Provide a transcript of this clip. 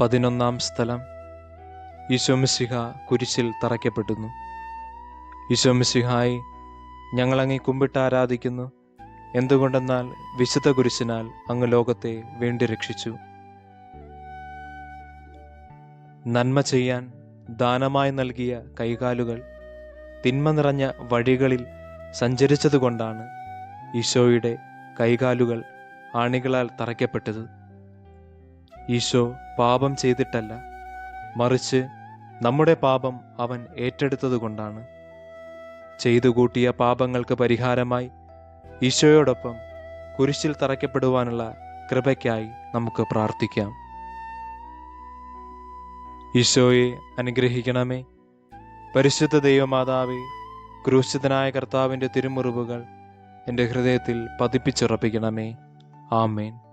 പതിനൊന്നാം സ്ഥലം. ഈശോമിസിഹ കുരിശിൽ തറയ്ക്കപ്പെടുന്നു. ഞങ്ങൾ ഞങ്ങളങ്ങി കുമ്പിട്ട് ആരാധിക്കുന്നു. എന്തുകൊണ്ടെന്നാൽ വിശുദ്ധ കുരിശിനാൽ അങ്ങ് ലോകത്തെ വേണ്ടി രക്ഷിച്ചു. നന്മ ചെയ്യാൻ ദാനമായി നൽകിയ കൈകാലുകൾ തിന്മ നിറഞ്ഞ വഴികളിൽ സഞ്ചരിച്ചതുകൊണ്ടാണ് ഈശോയുടെ കൈകാലുകൾ ആണികളാൽ തറയ്ക്കപ്പെട്ടത്. ഈശോ പാപം ചെയ്തിട്ടല്ല മറിച്ച് നമ്മുടെ പാപം അവൻ ഏറ്റെടുത്തതുകൊണ്ടാണ്. ചെയ്തു കൂട്ടിയ പാപങ്ങൾക്ക് പരിഹാരമായി ഈശോയോടൊപ്പം കുരിശിൽ തറയ്ക്കപ്പെടുവാനുള്ള കൃപയ്ക്കായി നമുക്ക് പ്രാർത്ഥിക്കാം. ഈശോയെ അനുഗ്രഹിക്കണമേ. പരിശുദ്ധ ദൈവമാതാവേ ക്രൂശിതനായ കർത്താവിന്റെ തിരുമുറിവുകൾ എന്റെ ഹൃദയത്തിൽ പതിപ്പിച്ചുറപ്പിക്കണമേ. ആമേൻ.